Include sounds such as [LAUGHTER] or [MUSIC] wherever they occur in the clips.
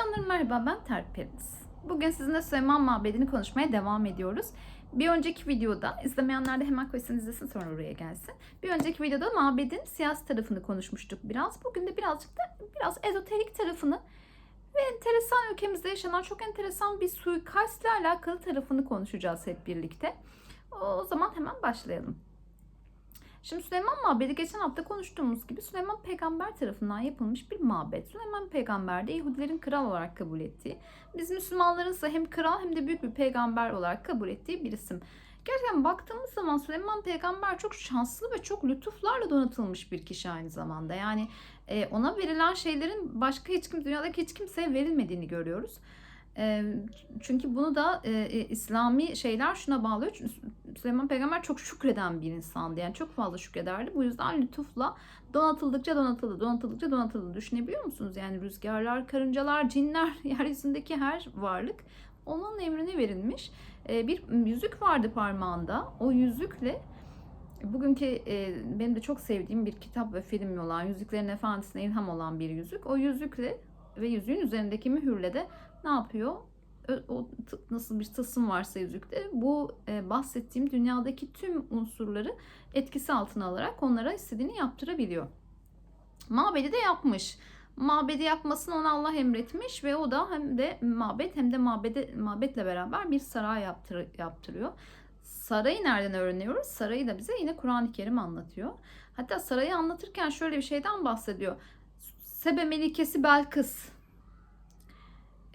Canlarım merhaba ben Periniz. Bugün sizinle Süleyman Mabedi'ni konuşmaya devam ediyoruz. Bir önceki videoda, izlemeyenler de hemen koysun izlesin sonra oraya gelsin. Bir önceki videoda mabedin siyasi tarafını konuşmuştuk biraz. Bugün de birazcık da biraz ezoterik tarafını ve enteresan ülkemizde yaşanan çok enteresan bir suikastla alakalı tarafını konuşacağız hep birlikte. O zaman hemen başlayalım. Şimdi Süleyman Mabedi geçen hafta konuştuğumuz gibi Süleyman Peygamber tarafından yapılmış bir mabet. Süleyman Peygamber de Yahudilerin kral olarak kabul ettiği, biz Müslümanların ise hem kral hem de büyük bir peygamber olarak kabul ettiği bir isim. Gerçekten baktığımız zaman Süleyman Peygamber çok şanslı ve çok lütuflarla donatılmış bir kişi aynı zamanda. Yani e, ona verilen şeylerin başka hiç kim dünyadaki hiç kimseye verilmediğini görüyoruz. E, çünkü bunu da e, e, İslami şeyler şuna bağlıyor. Süleyman Peygamber çok şükreden bir insandı. Yani çok fazla şükrederdi. Bu yüzden lütufla donatıldıkça donatıldı, donatıldıkça donatıldı. Düşünebiliyor musunuz? Yani rüzgarlar, karıncalar, cinler, [LAUGHS] yeryüzündeki her varlık onun emrine verilmiş. E, bir yüzük vardı parmağında. O yüzükle bugünkü e, benim de çok sevdiğim bir kitap ve film olan Yüzüklerin Efendisi'ne ilham olan bir yüzük. O yüzükle ve yüzüğün üzerindeki mühürle de ne yapıyor? O nasıl bir tılsım varsa yüzükte bu e, bahsettiğim dünyadaki tüm unsurları etkisi altına alarak onlara istediğini yaptırabiliyor. Mabedi de yapmış. Mabedi yapmasını ona Allah emretmiş ve o da hem de mabet hem de mabede, mabetle beraber bir saray yaptır, yaptırıyor. Sarayı nereden öğreniyoruz? Sarayı da bize yine Kur'an-ı Kerim anlatıyor. Hatta sarayı anlatırken şöyle bir şeyden bahsediyor. Sebe Melikesi Belkıs.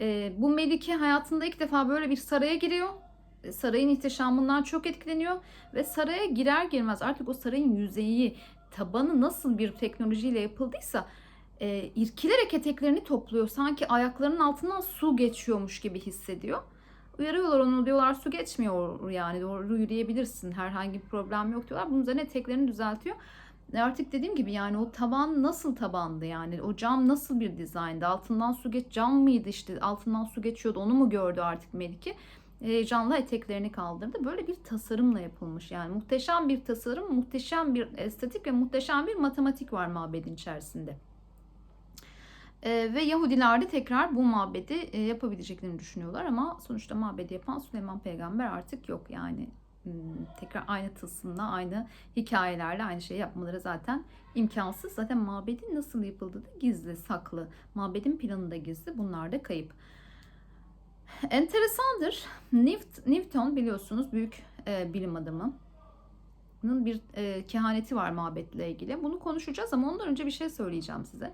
Ee, bu Melike hayatında ilk defa böyle bir saraya giriyor. E, Sarayın ihtişamından çok etkileniyor ve saraya girer girmez artık o sarayın yüzeyi, tabanı nasıl bir teknolojiyle yapıldıysa e, irkilerek eteklerini topluyor. Sanki ayaklarının altından su geçiyormuş gibi hissediyor. Uyarıyorlar onu diyorlar su geçmiyor yani doğru yürüyebilirsin herhangi bir problem yok diyorlar. Bunun üzerine eteklerini düzeltiyor. E, Artık dediğim gibi yani o taban nasıl tabandı yani? O cam nasıl bir dizayndı? Altından su geç cam mıydı işte? Altından su geçiyordu onu mu gördü artık Melike? Heyecanla eteklerini kaldırdı. Böyle bir tasarımla yapılmış yani. Muhteşem bir tasarım, muhteşem bir estetik ve muhteşem bir matematik var mabedin içerisinde. Ee, ve Yahudiler de tekrar bu mabedi e, yapabileceklerini düşünüyorlar ama sonuçta mabedi yapan Süleyman peygamber artık yok yani tekrar aynı tılsımla aynı hikayelerle aynı şeyi yapmaları zaten imkansız. Zaten mabedin nasıl yapıldığı da gizli, saklı. Mabedin planı da gizli. Bunlar da kayıp. Enteresandır. Newt- Newton biliyorsunuz büyük e, bilim adamı. Bir e, kehaneti var mabetle ilgili. Bunu konuşacağız ama ondan önce bir şey söyleyeceğim size.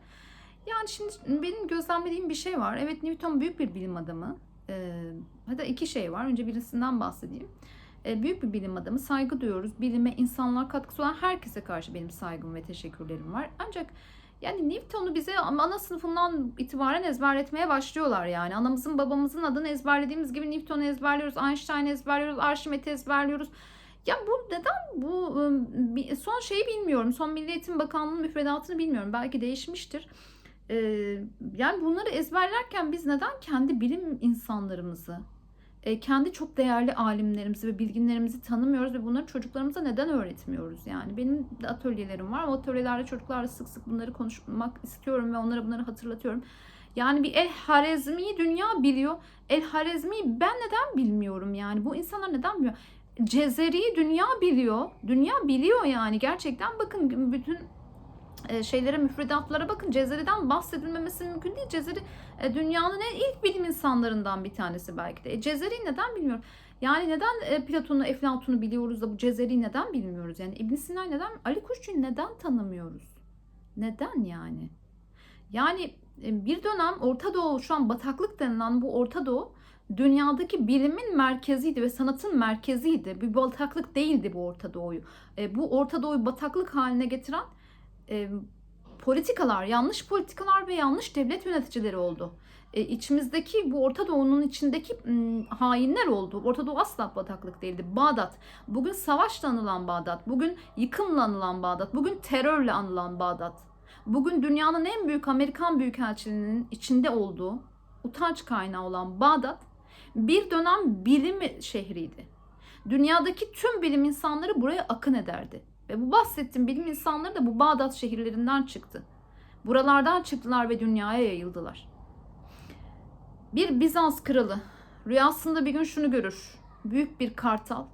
Yani şimdi benim gözlemlediğim bir şey var. Evet Newton büyük bir bilim adamı. E, hatta iki şey var. Önce birisinden bahsedeyim. E, büyük bir bilim adamı. Saygı duyuyoruz. Bilime, insanlığa katkısı olan herkese karşı benim saygım ve teşekkürlerim var. Ancak yani Newton'u bize ana sınıfından itibaren ezberletmeye başlıyorlar yani. Anamızın babamızın adını ezberlediğimiz gibi Newton'u ezberliyoruz, Einstein'ı ezberliyoruz, Arşimet'i ezberliyoruz. Ya bu neden bu son şeyi bilmiyorum. Son Milli Eğitim Bakanlığı'nın müfredatını bilmiyorum. Belki değişmiştir. Yani bunları ezberlerken biz neden kendi bilim insanlarımızı, e, kendi çok değerli alimlerimizi ve bilginlerimizi tanımıyoruz ve bunları çocuklarımıza neden öğretmiyoruz yani? Benim de atölyelerim var. O atölyelerde çocuklarla sık sık bunları konuşmak istiyorum ve onlara bunları hatırlatıyorum. Yani bir El Harezmi dünya biliyor. El Harezmi ben neden bilmiyorum yani? Bu insanlar neden bilmiyor? Cezeri dünya biliyor. Dünya biliyor yani. Gerçekten bakın bütün e, şeylere, müfredatlara bakın. Cezeri'den bahsedilmemesi mümkün değil. Cezeri e, dünyanın en ilk bilim insanlarından bir tanesi belki de. E, Cezeri'yi neden bilmiyorum? Yani neden e, Platon'u, Eflatun'u biliyoruz da bu Cezeri'yi neden bilmiyoruz? Yani İbn Sina neden, Ali Kuşçu'yu neden tanımıyoruz? Neden yani? Yani bir dönem Orta Doğu, şu an bataklık denilen bu Orta Doğu dünyadaki bilimin merkeziydi ve sanatın merkeziydi. Bir bataklık değildi bu Orta Doğu'yu. E, bu Orta Doğu'yu bataklık haline getiren e, politikalar, yanlış politikalar ve yanlış devlet yöneticileri oldu. E, içimizdeki bu Orta Doğu'nun içindeki m, hainler oldu. Orta Doğu asla bataklık değildi. Bağdat, bugün savaşla anılan Bağdat, bugün yıkımla anılan Bağdat, bugün terörle anılan Bağdat. Bugün dünyanın en büyük Amerikan Büyükelçiliğinin içinde olduğu utanç kaynağı olan Bağdat bir dönem bilim şehriydi. Dünyadaki tüm bilim insanları buraya akın ederdi. Ve bu bahsettiğim bilim insanları da bu Bağdat şehirlerinden çıktı. Buralardan çıktılar ve dünyaya yayıldılar. Bir Bizans kralı rüyasında bir gün şunu görür. Büyük bir kartal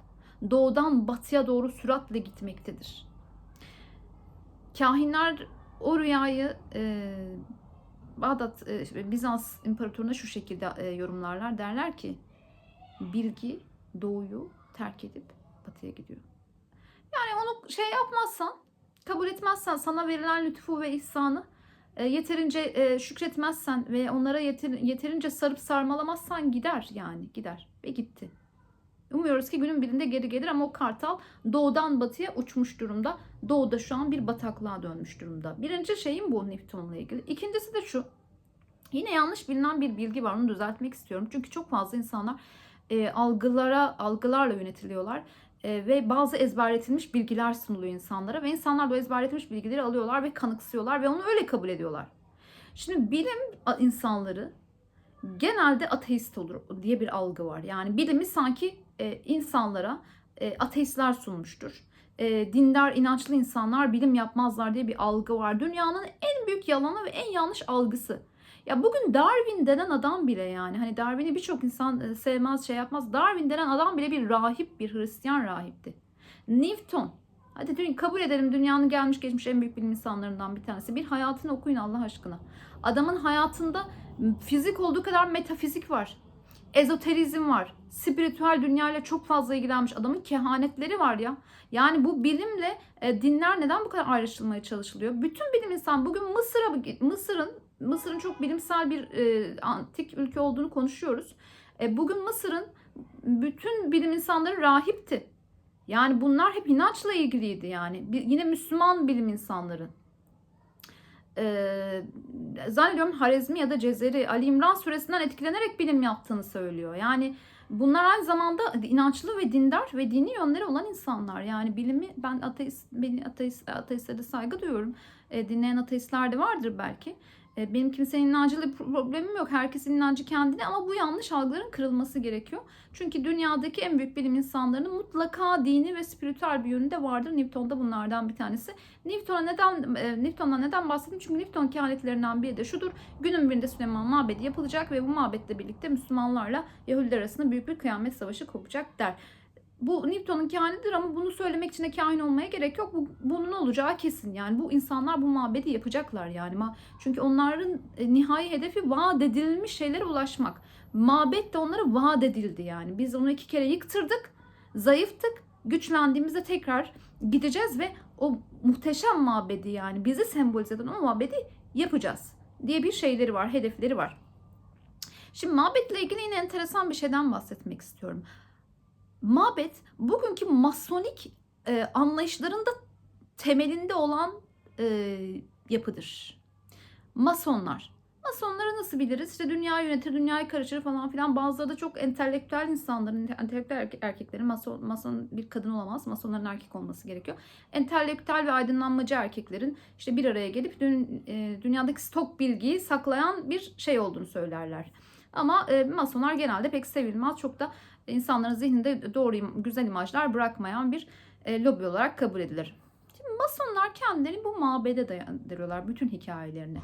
doğudan batıya doğru süratle gitmektedir. Kahinler o rüyayı e, Bağdat e, Bizans imparatoruna şu şekilde e, yorumlarlar. Derler ki bilgi doğuyu terk edip batıya gidiyor. Yani onu şey yapmazsan, kabul etmezsen sana verilen lütfu ve ihsanı e, yeterince e, şükretmezsen ve onlara yeter, yeterince sarıp sarmalamazsan gider yani gider ve gitti. Umuyoruz ki günün birinde geri gelir ama o kartal doğudan batıya uçmuş durumda. Doğuda şu an bir bataklığa dönmüş durumda. Birinci şeyim bu Newton'la ilgili. İkincisi de şu. Yine yanlış bilinen bir bilgi var. Onu düzeltmek istiyorum. Çünkü çok fazla insanlar e, algılara algılarla yönetiliyorlar. E, ve bazı ezberletilmiş bilgiler sunuluyor insanlara ve insanlar bu ezberletilmiş bilgileri alıyorlar ve kanıksıyorlar ve onu öyle kabul ediyorlar. Şimdi bilim insanları genelde ateist olur diye bir algı var. Yani bilimi sanki e, insanlara e, ateistler sunmuştur. E, dindar, inançlı insanlar bilim yapmazlar diye bir algı var. Dünyanın en büyük yalanı ve en yanlış algısı. Ya bugün Darwin denen adam bile yani hani Darwin'i birçok insan e, sevmez şey yapmaz. Darwin denen adam bile bir rahip, bir Hristiyan rahipti. Newton Hadi dün kabul edelim dünyanın gelmiş geçmiş en büyük bilim insanlarından bir tanesi. Bir hayatını okuyun Allah aşkına. Adamın hayatında fizik olduğu kadar metafizik var. Ezoterizm var. Spiritüel dünyayla çok fazla ilgilenmiş. Adamın kehanetleri var ya. Yani bu bilimle e, dinler neden bu kadar ayrıştırılmaya çalışılıyor? Bütün bilim insan bugün Mısır'a Mısır'ın Mısır'ın çok bilimsel bir e, antik ülke olduğunu konuşuyoruz. E, bugün Mısır'ın bütün bilim insanları rahipti. Yani bunlar hep inançla ilgiliydi yani. Bir, yine Müslüman bilim insanları. Ee, zannediyorum Harezmi ya da Cezeri Ali İmran suresinden etkilenerek bilim yaptığını söylüyor. Yani bunlar aynı zamanda inançlı ve dindar ve dini yönleri olan insanlar. Yani bilimi ben ateist, beni ateist, ateistlere saygı duyuyorum. E, dinleyen ateistler de vardır belki. E, benim kimsenin inancıyla problemim yok. Herkesin inancı kendine ama bu yanlış algıların kırılması gerekiyor. Çünkü dünyadaki en büyük bilim insanlarının mutlaka dini ve spiritüel bir yönü de vardır. Newton da bunlardan bir tanesi. Newton'a neden e, Newton'dan neden bahsettim? Çünkü Newton kehanetlerinden biri de şudur. Günün birinde Süleyman mabedi yapılacak ve bu mabetle birlikte Müslümanlarla Yahudiler arasında büyük bir kıyamet savaşı kopacak der bu Newton'un kehanetidir ama bunu söylemek için de kahin olmaya gerek yok. Bu, bunun olacağı kesin. Yani bu insanlar bu mabedi yapacaklar yani. Çünkü onların e, nihai hedefi vaat edilmiş şeylere ulaşmak. Mabet de onlara vaat edildi yani. Biz onu iki kere yıktırdık, zayıftık. Güçlendiğimizde tekrar gideceğiz ve o muhteşem mabedi yani bizi sembolize eden o mabedi yapacağız diye bir şeyleri var, hedefleri var. Şimdi mabetle ilgili yine enteresan bir şeyden bahsetmek istiyorum mabet bugünkü masonik e, anlayışlarında temelinde olan e, yapıdır. Masonlar. Masonları nasıl biliriz? İşte dünya yönetir, dünyayı karıştırır falan filan. Bazıları da çok entelektüel insanların, entelektüel erkeklerin, mason, mason bir kadın olamaz, masonların erkek olması gerekiyor. Entelektüel ve aydınlanmacı erkeklerin işte bir araya gelip dün, e, dünyadaki stok bilgiyi saklayan bir şey olduğunu söylerler. Ama e, masonlar genelde pek sevilmez. Çok da insanların zihninde doğru güzel imajlar bırakmayan bir e, lobi olarak kabul edilir. Şimdi masonlar kendilerini bu mabede dayandırıyorlar bütün hikayelerini.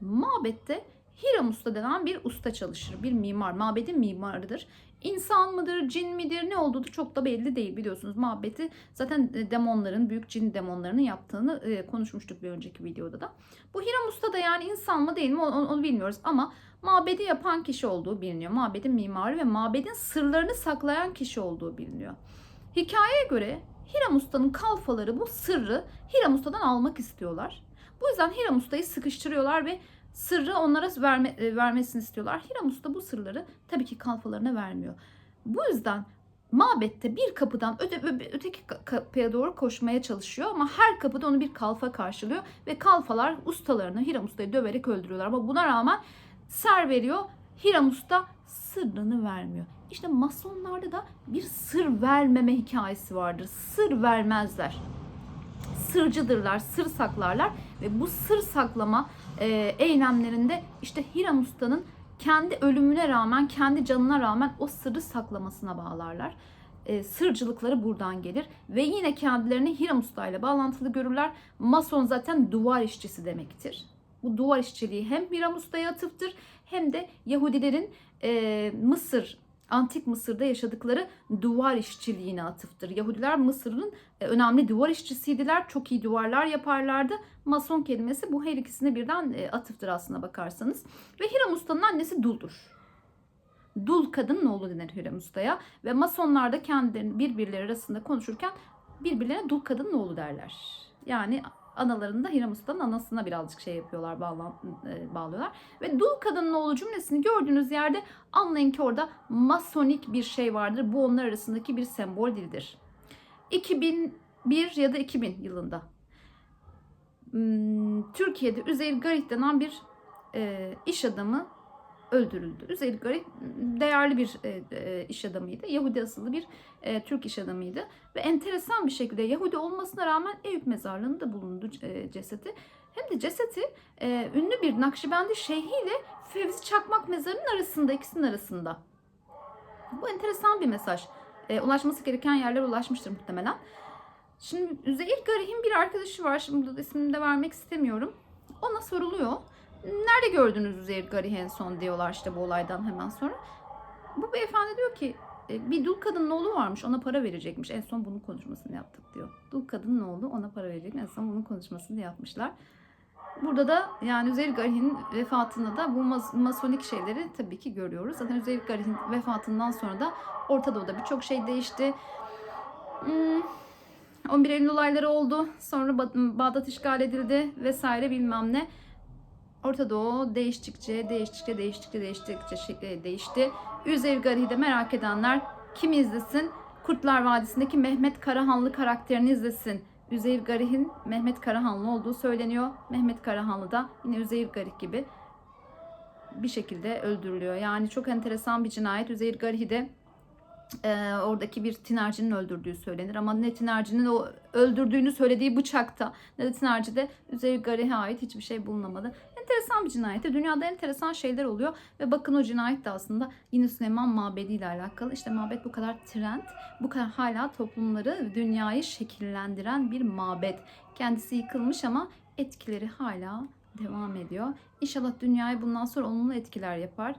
Mabette Hiram Usta denen bir usta çalışır. Bir mimar. Mabedin mimarıdır. İnsan mıdır, cin midir, ne olduğu çok da belli değil biliyorsunuz. Mabeti zaten e, demonların, büyük cin demonlarının yaptığını e, konuşmuştuk bir önceki videoda da. Bu Hiram Usta da yani insan mı değil mi onu bilmiyoruz ama mabedi yapan kişi olduğu biliniyor. Mabedin mimarı ve mabedin sırlarını saklayan kişi olduğu biliniyor. Hikayeye göre Hiram Usta'nın kalfaları bu sırrı Hiram Usta'dan almak istiyorlar. Bu yüzden Hiram Usta'yı sıkıştırıyorlar ve sırrı onlara verme, e, vermesini istiyorlar. Hiram Usta bu sırları tabii ki kalfalarına vermiyor. Bu yüzden mabette bir kapıdan öte, öteki kapıya doğru koşmaya çalışıyor ama her kapıda onu bir kalfa karşılıyor ve kalfalar ustalarını Hiram Usta'yı döverek öldürüyorlar ama buna rağmen ser veriyor. Hiram Usta sırrını vermiyor. İşte masonlarda da bir sır vermeme hikayesi vardır. Sır vermezler. Sırcıdırlar, sır saklarlar ve bu sır saklama e, eylemlerinde işte Hiram Usta'nın kendi ölümüne rağmen, kendi canına rağmen o sırrı saklamasına bağlarlar. E, sırcılıkları buradan gelir ve yine kendilerini Hiram Usta ile bağlantılı görürler. Mason zaten duvar işçisi demektir. Bu duvar işçiliği hem Hiram Usta'ya atıftır hem de Yahudilerin e, Mısır Antik Mısır'da yaşadıkları duvar işçiliğine atıftır. Yahudiler Mısır'ın e, önemli duvar işçisiydiler. Çok iyi duvarlar yaparlardı. Mason kelimesi bu her ikisine birden e, atıftır aslına bakarsanız. Ve Hiram Usta'nın annesi Dul'dur. Dul kadının oğlu denir Hiram Usta'ya. Ve Masonlar da kendilerini birbirleri arasında konuşurken birbirlerine dul kadının oğlu derler. Yani analarında Hiram Usta'nın anasına birazcık şey yapıyorlar, bağlan, e, bağlıyorlar. Ve dul kadının oğlu cümlesini gördüğünüz yerde anlayın ki orada masonik bir şey vardır. Bu onlar arasındaki bir sembol dildir. 2001 ya da 2000 yılında hmm, Türkiye'de Üzeyir Garip denen bir e, iş adamı öldürüldü. Üzeyir Garip değerli bir e, e, iş adamıydı. Yahudi asıllı bir e, Türk iş adamıydı. Ve enteresan bir şekilde Yahudi olmasına rağmen Eyüp mezarlığında bulundu e, cesedi. Hem de cesedi e, ünlü bir Nakşibendi şeyhiyle Fevzi Çakmak mezarının arasında, ikisinin arasında. Bu enteresan bir mesaj. E, ulaşması gereken yerlere ulaşmıştır muhtemelen. Şimdi Üzeyir Garip'in bir arkadaşı var. Şimdi ismini de vermek istemiyorum. Ona soruluyor. Nerede gördünüz Üzeyir Garip'i en son diyorlar işte bu olaydan hemen sonra. Bu beyefendi diyor ki "E, bir dul kadının oğlu varmış ona para verecekmiş. En son bunun konuşmasını yaptık diyor. Dul kadının oğlu ona para verecek. En son bunun konuşmasını yapmışlar. Burada da yani Üzeyir Garip'in vefatında da bu mas- masonik şeyleri tabii ki görüyoruz. Zaten Üzeyir Garip'in vefatından sonra da Orta Doğu'da birçok şey değişti. Hmm, 11 Eylül olayları oldu. Sonra Ba- Bağdat işgal edildi vesaire bilmem ne. Orta Doğu değiştikçe, değiştikçe, değiştikçe, değiştikçe değişti. Üzeyir Gari'yi de merak edenler kim izlesin? Kurtlar Vadisi'ndeki Mehmet Karahanlı karakterini izlesin. Üzeyir Garih'in Mehmet Karahanlı olduğu söyleniyor. Mehmet Karahanlı da yine Üzeyir Garih gibi bir şekilde öldürülüyor. Yani çok enteresan bir cinayet. Üzeyir Garih'i de e, oradaki bir tinercinin öldürdüğü söylenir. Ama ne tinercinin o öldürdüğünü söylediği bıçakta ne de tinercide Üzeyir Garih'e ait hiçbir şey bulunamadı. Enteresan bir cinayette. Dünyada enteresan şeyler oluyor. Ve bakın o cinayet de aslında yine Süleyman Mabedi ile alakalı. İşte mabet bu kadar trend, bu kadar hala toplumları, dünyayı şekillendiren bir mabet. Kendisi yıkılmış ama etkileri hala devam ediyor. İnşallah dünyayı bundan sonra olumlu etkiler yapar.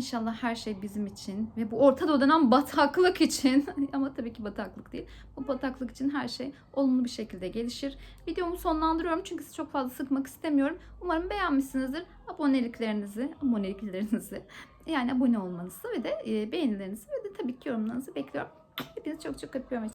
İnşallah her şey bizim için ve bu Orta denen bataklık için [LAUGHS] ama tabii ki bataklık değil. Bu bataklık için her şey olumlu bir şekilde gelişir. Videomu sonlandırıyorum çünkü sizi çok fazla sıkmak istemiyorum. Umarım beğenmişsinizdir. Aboneliklerinizi, aboneliklerinizi yani abone olmanızı ve de e, beğenilerinizi ve de tabii ki yorumlarınızı bekliyorum. Hepinizi çok çok öpüyorum.